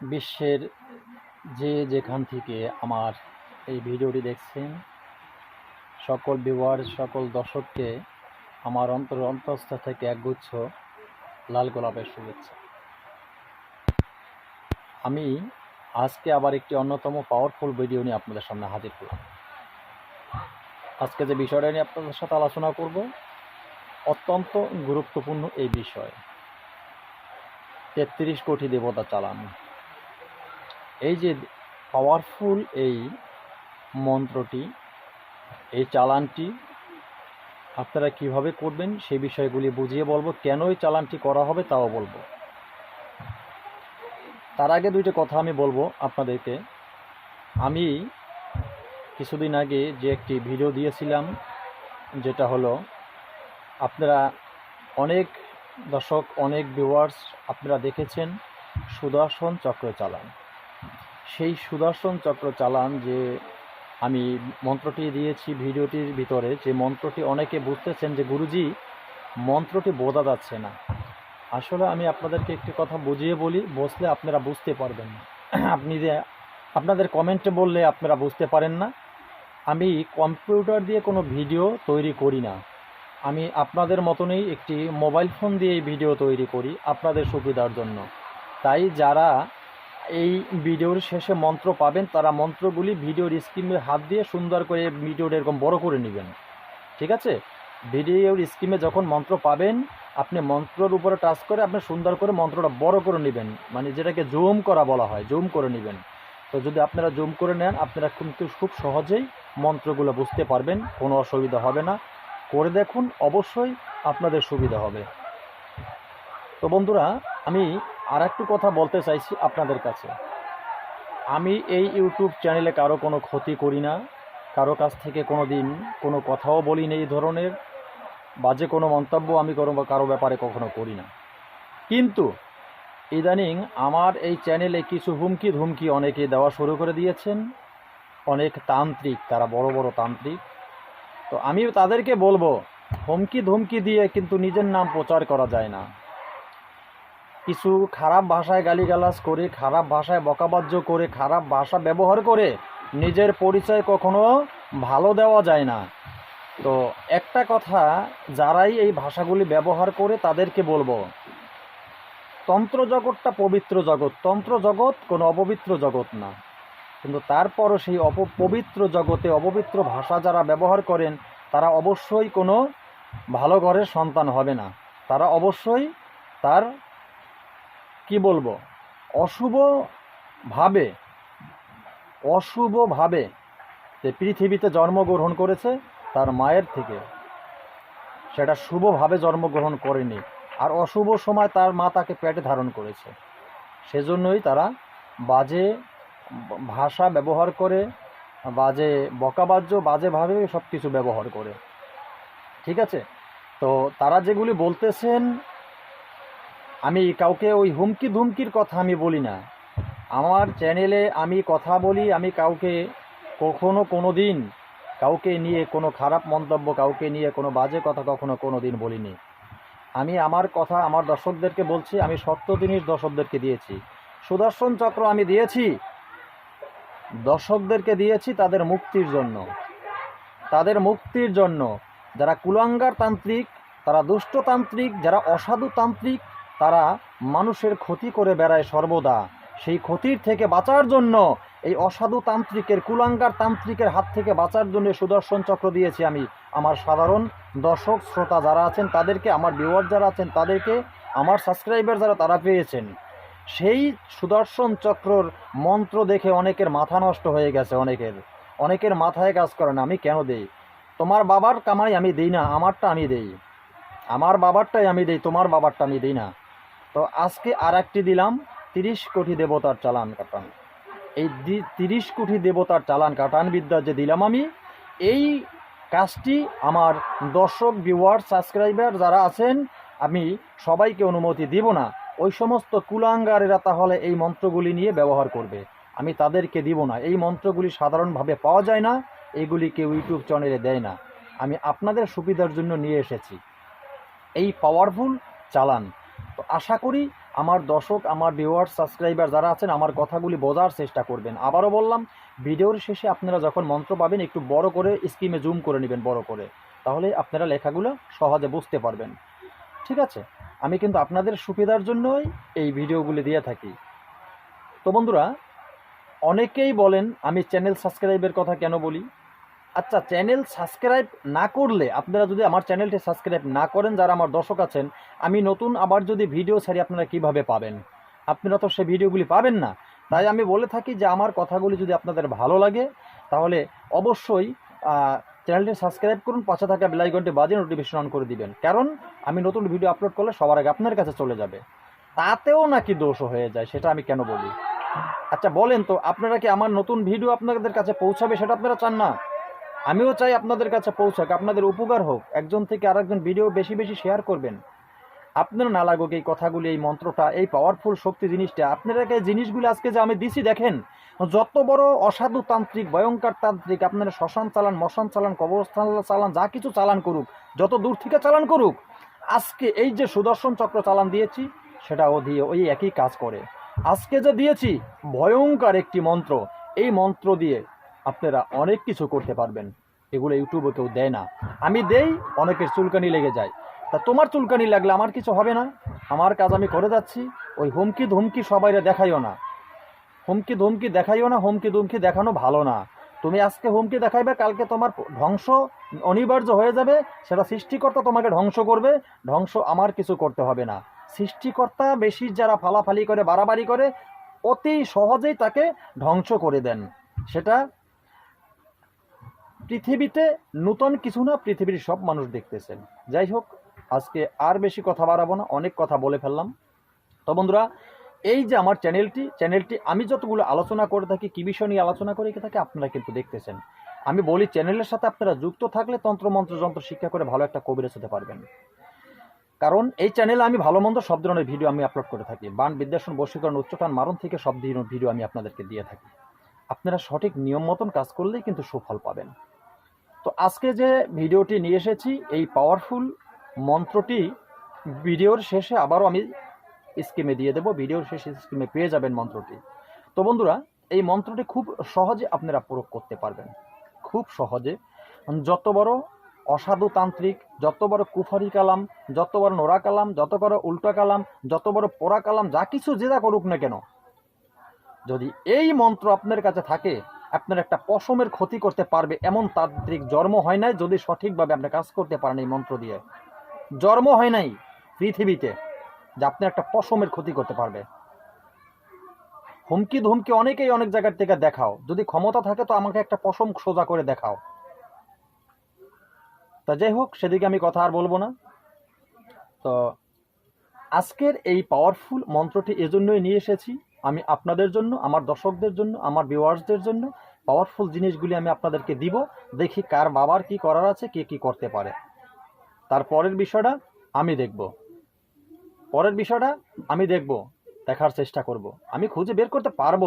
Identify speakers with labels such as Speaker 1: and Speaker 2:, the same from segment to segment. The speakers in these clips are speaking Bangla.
Speaker 1: বিশ্বের যে যেখান থেকে আমার এই ভিডিওটি দেখছেন, সকল ভিউয়ার সকল দর্শককে আমার অন্তর অন্তঃস্থ থেকে একগুচ্ছ লাল গোলাপের শুভেচ্ছা। আমি আজকে আবার একটি অন্যতম পাওয়ারফুল ভিডিও নিয়ে আপনাদের সামনে হাজির হলাম। আজকে যে বিষয়টা নিয়ে আপনাদের সাথে আলোচনা করব, অত্যন্ত গুরুত্বপূর্ণ এই বিষয়। তেত্রিশ কোটি দেবতা চালান। এই যে পাওয়ারফুল এই মন্ত্রটি, এই চালানটি, আপনারা কীভাবে করবেন সেই বিষয়গুলি বুঝিয়ে বলব। কেন এই চালানটি করা হবে তাও বলব। তার আগে দুইটা কথা আমি বলব আপনাদেরকে। আমি কিছুদিন আগে যে একটি ভিডিও দিয়েছিলাম, যেটা হলো, আপনারা অনেক দর্শক, অনেক ভিউয়ার্স আপনারা দেখেছেন সুদর্শন চক্র চালান। সেই সুদর্শন চক্র চালান যে আমি মন্ত্রটি দিয়েছি ভিডিওটির ভিতরে, যে মন্ত্রটি অনেকে বুঝতেছেন যে গুরুজি, মন্ত্রটি বোঝা যাচ্ছে না। আসলে আমি আপনাদেরকে একটি কথা বুঝিয়ে বলি, বসলে আপনারা বুঝতে পারবেন না। আপনি যে, আপনাদের কমেন্টে বললে আপনারা বুঝতে পারেন না। আমি কম্পিউটার দিয়ে কোনো ভিডিও তৈরি করি না। আমি আপনাদের মতনই একটি মোবাইল ফোন দিয়ে ভিডিও তৈরি করি, আপনাদের সুবিধার জন্য। তাই যারা এই ভিডিওর শেষে মন্ত্র পাবেন। তারা মন্ত্রগুলি ভিডিওর স্ক্রিনে হাত দিয়ে সুন্দর করে ভিডিওটা এরকম বড় করে নেবেন। ঠিক আছে? ভিডিওর স্ক্রিনে যখন মন্ত্র পাবেন, আপনি মন্ত্রর উপরে টাচ করে আপনি সুন্দর করে মন্ত্রটা বড় করে নেবেন। মানে যেটাকে জুম করা বলা হয়, জুম করে নেবেন। তো যদি আপনারা জুম করে নেন, আপনারা কিন্তু খুব সহজেই মন্ত্রগুলো বুঝতে পারবেন, কোনো অসুবিধা হবে না। করে দেখুন, অবশ্যই আপনাদের সুবিধা হবে। তো বন্ধুরা, আমি আর একটু কথা বলতে চাইছি আপনাদের কাছে। আমি এই ইউটিউব চ্যানেলে কারও কোনো ক্ষতি করি না, কারও কাছ থেকে কোনো দিন কোনো কথাও বলি না এই ধরনের বাজে কোনো মন্তব্য আমি কোনো কারও ব্যাপারে কখনো করি না। কিন্তু ইদানিং আমার এই চ্যানেলে কিছু হুমকি ধুমকি অনেকে দেওয়া শুরু করে দিয়েছেন, অনেক তান্ত্রিক, তারা বড় বড় তান্ত্রিক। তো আমি তাদেরকে বলব, হুমকি ধুমকি দিয়ে কিন্তু নিজের নাম প্রচার করা যায় না। কিছু খারাপ ভাষায় গালিগালাজ করে, খারাপ ভাষায় বকাবাজ্য করে, খারাপ ভাষা ব্যবহার করে নিজের পরিচয় কখনো ভালো দেওয়া যায় না। তো একটা কথা যারাই এই ভাষাগুলি ব্যবহার করে তাদেরকে বলব, তন্ত্র জগৎটা পবিত্র জগৎ। তন্ত্র জগৎ কোনো অপবিত্র জগৎ না। কিন্তু তারপরও সেই অপ পবিত্র জগতে অপবিত্র ভাষা যারা ব্যবহার করেন, তারা অবশ্যই কোনো ভালো ঘরের সন্তান হবে না। তারা অবশ্যই তার কি বলব? অশুভভাবে অশুভভাবে যে পৃথিবীতে জন্মগ্রহণ করেছে তার মায়ের থেকে। সেটা শুভভাবে জন্মগ্রহণ করেনি আর অশুভ সময় তার মা তাকে পেটে ধারণ করেছে। সেজন্যই তারা বাজে ভাষা ব্যবহার করে, বাজে বকাবাজ্য বাজেভাবে সব কিছু ব্যবহার করে। ঠিক আছে? তো তারা যেগুলি বলতেছেন আমি কাউকে ওই হুমকি ধুমকির কথা আমি বলি না। আমার চ্যানেলে আমি কথা বলি, আমি কাউকে কখনো কোনো দিন কাউকে নিয়ে কোনো খারাপ মন্তব্য, কাউকে নিয়ে কোনো বাজে কথা কখনো কোনো দিন বলিনি। আমি আমার কথা আমার দর্শকদেরকে বলছি, আমি সত্য জিনিস দর্শকদেরকে দিয়েছি। সুদর্শন চক্র আমি দিয়েছি, দর্শকদেরকে দিয়েছি তাদের মুক্তির জন্য। তাদের মুক্তির জন্য যারা কুলাঙ্গার তান্ত্রিক, তারা দুষ্টতান্ত্রিক, যারা অসাধু তান্ত্রিক তারা মানুষের ক্ষতি করে বেড়ায় সর্বদা। সেই ক্ষতির থেকে বাঁচার জন্য এই অসাধু তান্ত্রিকের কুলাঙ্গার তান্ত্রিকের হাত থেকে বাঁচার জন্য সুদর্শন চক্র দিয়েছি আমি। আমার সাধারণ দর্শক, শ্রোতা যারা আছেন, তাদেরকে, আমার ভিউয়ার যারা আছেন, তাদেরকে, আমার সাবস্ক্রাইবার যারা, তারা পেয়েছেন। সেই সুদর্শন চক্রর মন্ত্র দেখে অনেকের মাথা নষ্ট হয়ে গেছে, অনেকের। অনেকের মাথায় কাজ করে না, আমি কেন দেই? তোমার বাবার কামাই আমি দিই না, আমারটা আমি দেই। আমার বাবারটাই আমি দিই, তোমার বাবারটা আমি দিই না। তো আজকে আর একটি দিলাম, তিরিশ কোটি দেবতার চালান কাটান। এই তিরিশ কোটি দেবতার চালান কাটান বিদ্যা যে দিলাম আমি, এই কাজটি আমার দর্শক ভিউয়ার সাবস্ক্রাইবার যারা আছেন, আমি সবাইকে অনুমতি দিব না। ওই সমস্ত কুলাঙ্গারেরা তাহলে এই মন্ত্রগুলি নিয়ে ব্যবহার করবে। আমি তাদেরকে দিব না। এই মন্ত্রগুলি সাধারণভাবে পাওয়া যায় না, এগুলি কেউ ইউটিউব চ্যানেলে দেয় না। আমি আপনাদের সুবিধার জন্য নিয়ে এসেছি। এই পাওয়ারফুল চালান। তো আশা করি আমার দর্শক, আমার ভিউয়ার সাবস্ক্রাইবার যারা আছেন, আমার কথাগুলি বোঝার চেষ্টা করবেন। আবারও বললাম, ভিডিওর শেষে আপনারা যখন মন্ত্র পাবেন, একটু বড় করে স্ক্রিমে জুম করে নেবেন, বড় করে। তাহলে আপনারা লেখাগুলো সহজে বুঝতে পারবেন। ঠিক আছে? আমি কিন্তু আপনাদের সুবিধার জন্যই এই ভিডিওগুলি দিয়ে থাকি। তো বন্ধুরা, অনেকেই বলেন, আমি চ্যানেল সাবস্ক্রাইবের কথা কেন বলি? আচ্ছা চ্যানেল সাবস্ক্রাইব না করলে আপনারা যদি আমার চ্যানেলটি সাবস্ক্রাইব না করেন, যারা আমার দর্শক আছেন, আমি নতুন আবার যদি ভিডিও ছাড়ি, আপনারা কীভাবে পাবেন? আপনারা তো সে ভিডিওগুলি পাবেন না। তাই আমি বলে থাকি যে, আমার কথাগুলি যদি আপনাদের ভালো লাগে, তাহলে অবশ্যই চ্যানেলটি সাবস্ক্রাইব করুন, পাশে থাকা বেলাইকনটি বাজিয়ে নোটিফিকেশন অন করে দিবেন। কারণ, আমি নতুন ভিডিও আপলোড করলে সবার আগে আপনার কাছে চলে যাবে। তাতেও নাকি দোষ হয়ে যায়, সেটা আমি কেন বলি? আচ্ছা বলেন তো, আপনারা কি আমার নতুন ভিডিও আপনাদের কাছে পৌঁছাবে, সেটা আপনারা চান না? আমিও চাই আপনাদের কাছে পৌঁছাক, আপনাদের উপকার হোক। একজন থেকে আরেকজন ভিডিও বেশি বেশি শেয়ার করবেন। আপনার না লাগুক এই কথাগুলি, এই মন্ত্রটা, এই পাওয়ারফুল শক্তি জিনিসটা। আপনারা এই জিনিসগুলো আজকে যে আমি দিছি দেখেন, যত বড় অসাধু তান্ত্রিক, ভয়ঙ্কর তান্ত্রিক, আপনারা শ্মশান চালান, মশান চালান, কবরস্থান চালান, যা কিছু চালান করুক, যত দূর থেকে চালান করুক, আজকে এই যে সুদর্শন চক্র চালান দিয়েছি, সেটা ও দিয়ে ওই একই কাজ করে। আজকে যে দিয়েছি, ভয়ঙ্কর একটি মন্ত্র, এই মন্ত্র দিয়ে আপনারা অনেক কিছু করতে পারবেন। এগুলো ইউটিউবে কেউ দেয় না। আমি দেই, অনেকের চুলকানি লেগে যায়। তা তোমার চুলকানি লাগলে আমার কিছু হবে না। আমার কাজ আমি করে যাচ্ছি। ওই হুমকি ধুমকি সবাইরে দেখাইও না। হুমকি ধুমকি দেখাইও না হুমকি ধুমকি দেখানো ভালো না। তুমি আজকে হুমকি দেখাইবে, কালকে তোমার ধ্বংস অনিবার্য হয়ে যাবে। সেটা সৃষ্টিকর্তা তোমাকে ধ্বংস করবে। ধ্বংস আমার কিছু করতে হবে না। সৃষ্টিকর্তা বেশি যারা ফালাফালি করে, বাড়াবাড়ি করে, অতি সহজেই তাকে ধ্বংস করে দেন। সেটা পৃথিবীতে নূতন কিছু না, পৃথিবীর সব মানুষ দেখতেছেন। যাই হোক, আজকে আর বেশি কথা বাড়াবো না, অনেক কথা বলে ফেললাম। তো বন্ধুরা, এই যে আমার চ্যানেলটি চ্যানেলটি আমি যতগুলো আলোচনা করে থাকি, কী বিষয় নিয়ে আলোচনা করে থাকি আপনারা কিন্তু দেখতেছেন। আমি বলি, চ্যানেলের সাথে আপনারা যুক্ত থাকলে তন্ত্রমন্ত্র যন্ত্র, শিক্ষা করে ভালো একটা কবিরাজ হতে পারবেন। কারণ এই চ্যানেলে আমি ভালো, মন্দ সব ধরনের ভিডিও আমি আপলোড করে থাকি। বান বিদ্যাসন বশীকরণ উচ্চটান মারণ থেকে সব ধরনের ভিডিও আমি আপনাদেরকে দিয়ে থাকি। আপনারা সঠিক নিয়ম মতন কাজ করলেই কিন্তু সুফল পাবেন। তো আজকে যে ভিডিওটি নিয়ে এসেছি, এই পাওয়ারফুল মন্ত্রটি ভিডিওর শেষে আবারও আমি স্কিমে দিয়ে দেবো। ভিডিওর শেষে স্কিমে পেয়ে যাবেন মন্ত্রটি। তো বন্ধুরা, এই মন্ত্রটি খুব সহজে আপনারা প্রয়োগ করতে পারবেন। খুব সহজে। যত বড় অসাধু তান্ত্রিক, যত বড় কুফারি কালাম, যত বড় নোরা কালাম, যত বড় উল্টা কালাম, যত বড় পোড়া কালাম, যা কিছু যে যা করুক না কেন, যদি এই মন্ত্র আপনার কাছে থাকে আপনার একটা পশমের ক্ষতি করতে পারবে এমন তান্ত্রিক জন্ম হয় নাই যদি সঠিকভাবে আপনি কাজ করতে পারেন এই মন্ত্র দিয়ে। জন্ম হয় নাই পৃথিবীতে, যে আপনি একটা পশমের ক্ষতি করতে পারবে। হুমকি ধুমকি অনেকেই অনেক জায়গার থেকে দেখাও। যদি ক্ষমতা থাকে তো আমাকে একটা পশম সোজা করে দেখাও। তা যাই হোক, সেদিকে আমি কথা আর বলব না। তো আজকের এই পাওয়ারফুল মন্ত্রটি এজন্যই নিয়ে এসেছি আমি আপনাদের জন্য, আমার দর্শকদের জন্য, আমার ভিউয়ার্সদের জন্য পাওয়ারফুল জিনিসগুলি আমি আপনাদেরকে দিব। দেখি কার বাবার কি করার আছে, কে কি করতে পারে। তারপরের বিষয়টা আমি দেখব। পরের বিষয়টা আমি দেখব, দেখার চেষ্টা করব। আমি খুঁজে বের করতে পারব।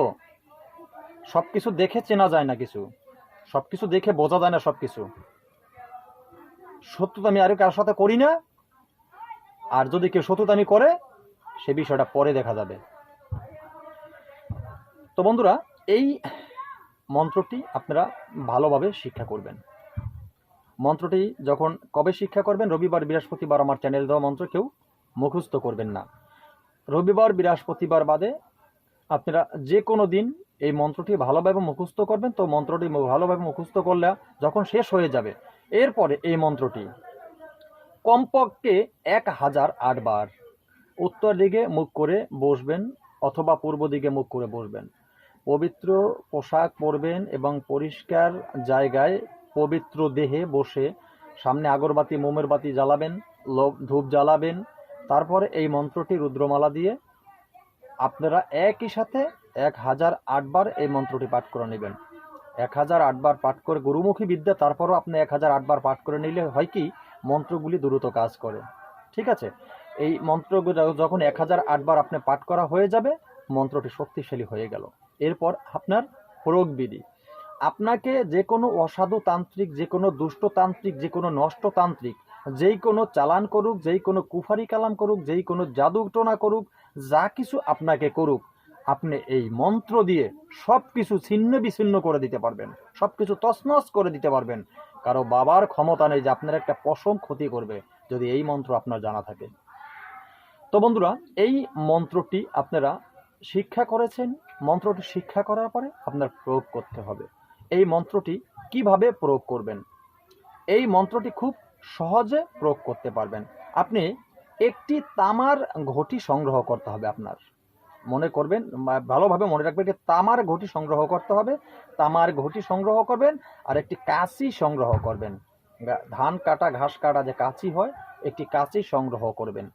Speaker 1: সব কিছু দেখে চেনা যায় না কিছু। সব কিছু দেখে বোঝা যায় না সব কিছু সত্যতা আমি আরও কারোর সাথে করি না। আর যদি কেউ সত্যতামি করে, সে বিষয়টা পরে দেখা যাবে। তো বন্ধুরা, এই মন্ত্রটি আপনারা ভালোভাবে শিক্ষা করবেন। মন্ত্রটি যখন কবে শিক্ষা করবেন? রবিবার, বৃহস্পতিবার আমার চ্যানেল দেওয়া মন্ত্র কেউ মুখস্থ করবেন না। রবিবার, বৃহস্পতিবার বাদে আপনারা যে কোনো দিন এই মন্ত্রটি ভালোভাবে মুখস্থ করবেন। তো মন্ত্রটি ভালোভাবে মুখস্থ করলে যখন শেষ হয়ে যাবে, এরপরে এই মন্ত্রটি। কমপক্ষে এক হাজার আটবার। উত্তর দিকে মুখ করে বসবেন অথবা পূর্ব দিকে মুখ করে বসবেন। পবিত্র পোশাক পরবেন এবং পরিষ্কার জায়গায় পবিত্র দেহে বসে সামনে আগরবাতি মোমের বাতি জ্বালাবেন ধূপ জ্বালাবেন। তারপরে এই মন্ত্রটি রুদ্রমালা দিয়ে আপনারা একই সাথে এক হাজার আটবার এই মন্ত্রটি পাঠ করে নেবেন। এক হাজার আটবার পাঠ করে গুরুমুখী বিদ্যা, তারপরও আপনি এক হাজার আটবার পাঠ করে নিলে হয় কি, মন্ত্রগুলি দ্রুত কাজ করে। ঠিক আছে? এই মন্ত্রগুলো যখন এক হাজার আটবার আপনি পাঠ করা হয়ে যাবে, মন্ত্রটি শক্তিশালী হয়ে গেল। এরপর আপনার প্রয়োগ বিধি আপনাকে যে কোনো অসাধু তান্ত্রিক যে কোনো দুষ্ট তান্ত্রিক যে কোনো নষ্ট তান্ত্রিক যেই কোনো চালান করুক যেই কোনো কুফারি কালাম করুক যেই কোনো জাদু টোনা করুক, যা কিছু আপনাকে করুক, আপনি এই মন্ত্র দিয়ে সব কিছু ছিন্ন বিচ্ছিন্ন করে দিতে পারবেন সব কিছু তছনছ করে দিতে পারবেন। কারও বাবার ক্ষমতা নেই যে আপনার একটা পশম ক্ষতি করবে, যদি এই মন্ত্র আপনার জানা থাকে। তো বন্ধুরা, এই মন্ত্রটি আপনারা শিক্ষা করেছেন মন্ত্রটি শিক্ষা করার পরে আপনার প্রয়োগ করতে হবে। এই মন্ত্রটি কীভাবে প্রয়োগ করবেন? এই মন্ত্রটি খুব সহজে প্রয়োগ করতে পারবেন। আপনি একটি তামার ঘটি সংগ্রহ করতে হবে আপনার। মনে করবেন ভালোভাবে মনে রাখবেন যে তামার ঘটি সংগ্রহ করতে হবে। তামার ঘটি সংগ্রহ করবেন আর একটি কাঁচি সংগ্রহ করবেন। ধান কাটা, ঘাস কাটা যে কাঁচি হয়, একটি কাঁচি সংগ্রহ করবেন।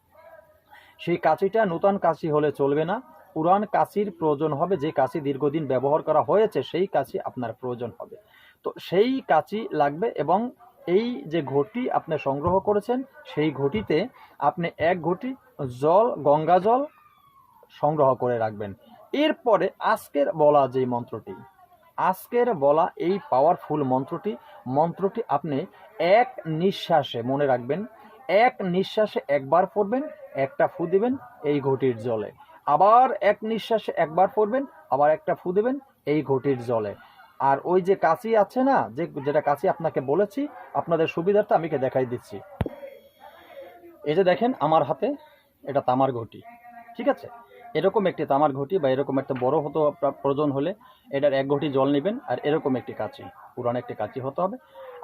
Speaker 1: সেই কাঁচিটা নূতন কাঁচি হলে চলবে না। পুরান কাঁচির প্রয়োজন হবে, যে কাশি দীর্ঘদিন ব্যবহার করা হয়েছে, সেই কাঁচি আপনার প্রয়োজন হবে। তো সেই কাঁচি লাগবে এবং এই যে ঘটি আপনি সংগ্রহ করেছেন, সেই ঘটিতে আপনি এক ঘটি জল, গঙ্গা জল সংগ্রহ করে রাখবেন। এরপরে আজকের বলা যে মন্ত্রটি, আজকের বলা এই পাওয়ারফুল মন্ত্রটি মন্ত্রটি আপনি এক নিঃশ্বাসে মনে রাখবেন, এক নিঃশ্বাসে একবার পড়বেন, একটা ফু দিবেন এই ঘটির জলে। আবার এক নিঃশ্বাসে একবার পড়বেন, আবার একটা ফু দেবেন এই ঘটির জলে। আর ওই যে কাঁচি আছে না, যে যেটা কাঁচি আপনাকে বলেছি, আপনাদের সুবিধার্থে আমিকে দেখাই দিচ্ছি। এই যে দেখেন আমার হাতে এটা তামার ঘটি, ঠিক আছে? এরকম একটি তামার ঘটি বা এরকম একটা বড় হতো প্রয়োজন হলে এটার এক ঘটি জল নেবেন, আর এরকম একটি কাঁচি, পুরানো একটি কাঁচি হতে হবে।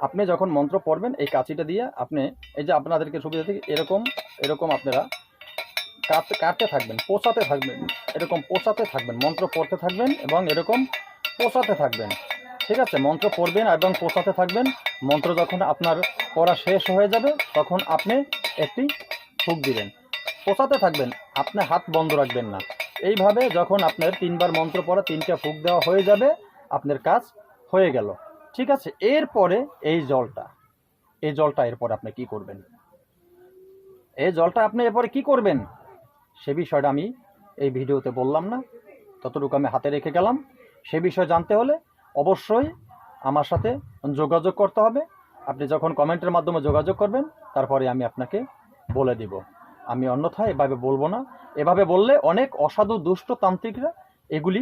Speaker 1: আপনি যখন মন্ত্র পড়বেন, এই কাঁচিটা দিয়ে আপনি, এই যে আপনাদেরকে সুবিধা থেকে এরকম এরকম আপনারা কাটতে কাটতে থাকবেন পোষাতে থাকবেন, এরকম পোষাতে থাকবেন, মন্ত্র পড়তে থাকবেন এবং এরকম পোষাতে থাকবেন, ঠিক আছে? মন্ত্র পড়বেন এবং পোষাতে থাকবেন, মন্ত্র যখন আপনার পড়া শেষ হয়ে যাবে, তখন আপনি একটি ফুক দিবেন পোষাতে থাকবেন, আপনি হাত বন্ধ রাখবেন না, এইভাবে যখন আপনার তিনবার মন্ত্র পড়া, তিনটা ফুক দেওয়া হয়ে যাবে, আপনার কাজ হয়ে গেল, ঠিক আছে? এরপরে এই জলটা এই জলটা এরপর আপনি কি করবেন? এই জলটা আপনি এরপরে কি করবেন? সে বিষয়টা আমি এই ভিডিওতে বললাম না, ততটুকু আমি হাতে রেখে গেলাম। সে বিষয় জানতে হলে অবশ্যই আমার সাথে যোগাযোগ করতে হবে। আপনি যখন কমেন্টের মাধ্যমে যোগাযোগ করবেন, তারপরে আমি আপনাকে বলে দিব। আমি অন্যথায় এভাবে বলব না। এভাবে বললে অনেক অসাধু দুষ্ট তান্ত্রিকরা এগুলি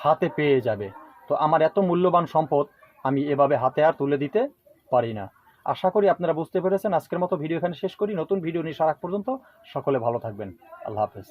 Speaker 1: হাতে পেয়ে যাবে। তো আমার এত মূল্যবান সম্পদ আমি এভাবে হাতে আর তুলে দিতে পারি না। আশা করি আপনারা বুঝতে পেরেছেন। আজকের মতো ভিডিও এখানে শেষ করি। নতুন ভিডিও নিয়ে সারাক পর্যন্ত সকলে ভালো থাকবেন। আল্লাহ হাফেজ।